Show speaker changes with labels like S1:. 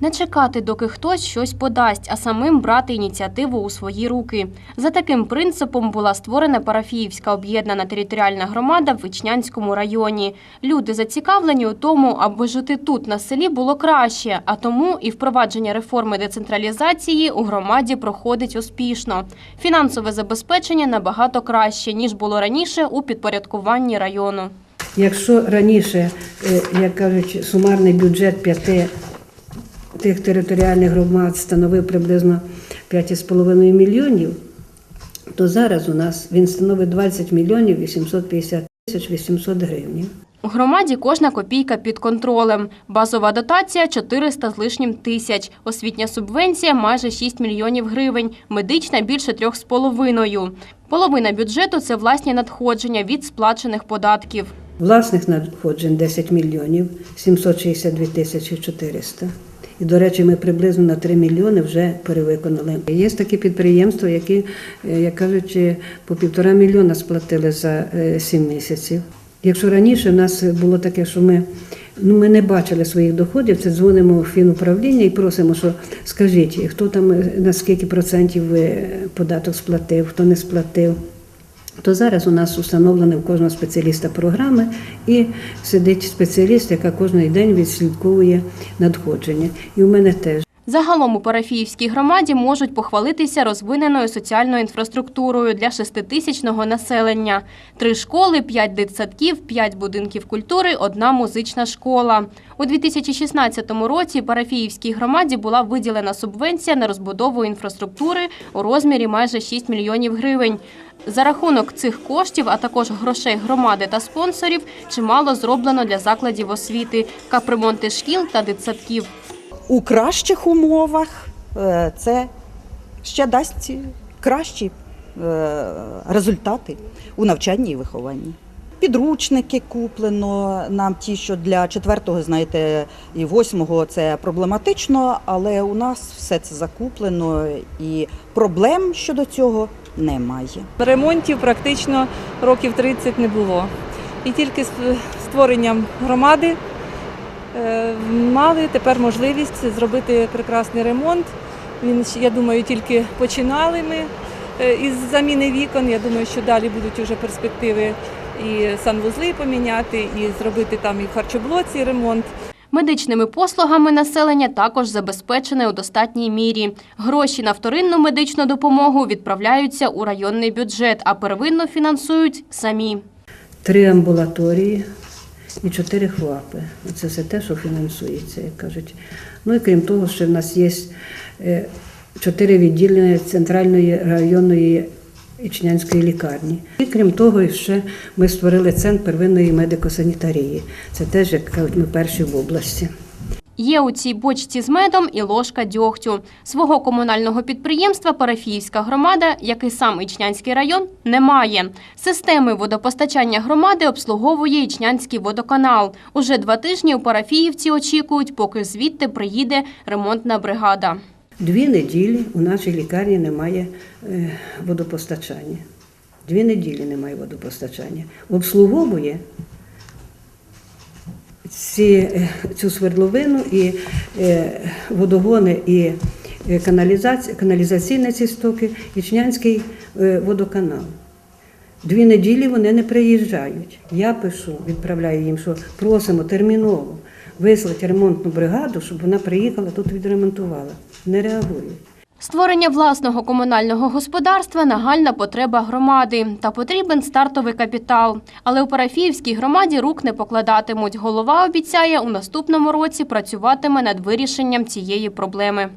S1: Не чекати, доки хтось щось подасть, а самим брати ініціативу у свої руки. За таким принципом була створена парафіївська об'єднана територіальна громада в Вичнянському районі. Люди зацікавлені у тому, аби жити тут на селі було краще, а тому і впровадження реформи децентралізації у громаді проходить успішно. Фінансове забезпечення набагато краще ніж було раніше у підпорядкуванні району.
S2: Якщо раніше, е, як кажуть, сумарний бюджет п'яти тих територіальних громад становив приблизно 5,5 мільйонів, то зараз у нас він становить 20 мільйонів 850 тисяч 800 гривень.
S1: У громаді кожна копійка під контролем. Базова дотація 400 з лишнім тисяч. Освітня субвенція майже 6 мільйонів гривень. Медична більше 3,5. Половина бюджету це власні надходження від сплачених податків.
S2: Власних надходжень 10 мільйонів 762 тисячі 400. І, до речі, ми приблизно на 3 мільйони вже перевиконали. Є такі підприємства, які, е, як кажуть, по півтора мільйона сплатили за 7 місяців. Якщо раніше в нас було таке, що ми, ну, ми не бачили своїх доходів, це дзвонимо в фінуправління і просимо, що скажіть, хто там е, на скільки процентів податок сплатив, хто не сплатив. То зараз у нас установлені у кожного спеціаліста програми, і сидить спеціаліст, яка кожен день відслідковує надходження. І у мене теж.
S1: Загалом у парафіївській громаді можуть похвалитися розвиненою соціальною інфраструктурою для шеститисячного населення. Три школи, п'ять дитсадків, п'ять будинків культури, одна музична школа. У 2016 році парафіївській громаді була виділена субвенція на розбудову інфраструктури у розмірі майже 6 мільйонів гривень. За рахунок цих коштів, а також грошей громади та спонсорів, чимало зроблено для закладів освіти, капремонти шкіл та дитсадків.
S3: У кращих умовах е, це ще дасть кращі е, результати у навчанні і вихованні. Підручники куплено нам ті, що для четвертого, знаєте, і восьмого це проблематично, але у нас все це закуплено і проблем щодо цього немає.
S4: Ремонтів практично років 30 не було. І тільки з створенням громади е, мали тепер можливість зробити прекрасний ремонт. Він, я думаю, тільки починали ми е, із заміни вікон. Я думаю, що далі будуть вже перспективи і санвузли поміняти, і зробити там і в харчоблоці ремонт.
S1: Медичними послугами населення також забезпечене у достатній мірі. Гроші на вторинну медичну допомогу відправляються у районний бюджет, а первинно фінансують самі.
S2: Три амбулаторії і чотири ФАПи. Це все те, що фінансується, як кажуть. Ну і крім того, що в нас є е, чотири відділення центральної районної Ічнянської лікарні. І крім того, ще ми створили центр первинної медико-санітарії. Це теж, як кажуть, ми перші в області.
S1: Є у цій бочці з медом і ложка дьогтю. Свого комунального підприємства парафіївська громада, як і сам Ічнянський район, не має. Системи водопостачання громади обслуговує Ічнянський водоканал. Уже два тижні у парафіївці очікують, поки звідти приїде ремонтна бригада.
S2: Дві неділі у нашій лікарні немає е, водопостачання. Дві неділі немає водопостачання. Обслуговує ці, е, цю свердловину і е, водогони і е, каналізація, каналізаційні ці стоки, Ічнянський водоканал. Дві неділі вони не приїжджають. Я пишу, відправляю їм, що просимо терміново вислати ремонтну бригаду, щоб вона приїхала тут відремонтувала. Не реагують.
S1: Створення власного комунального господарства нагальна потреба громади та потрібен стартовий капітал. Але у парафіївській громаді рук не покладатимуть. Голова обіцяє, у наступному році працюватиме над вирішенням цієї проблеми.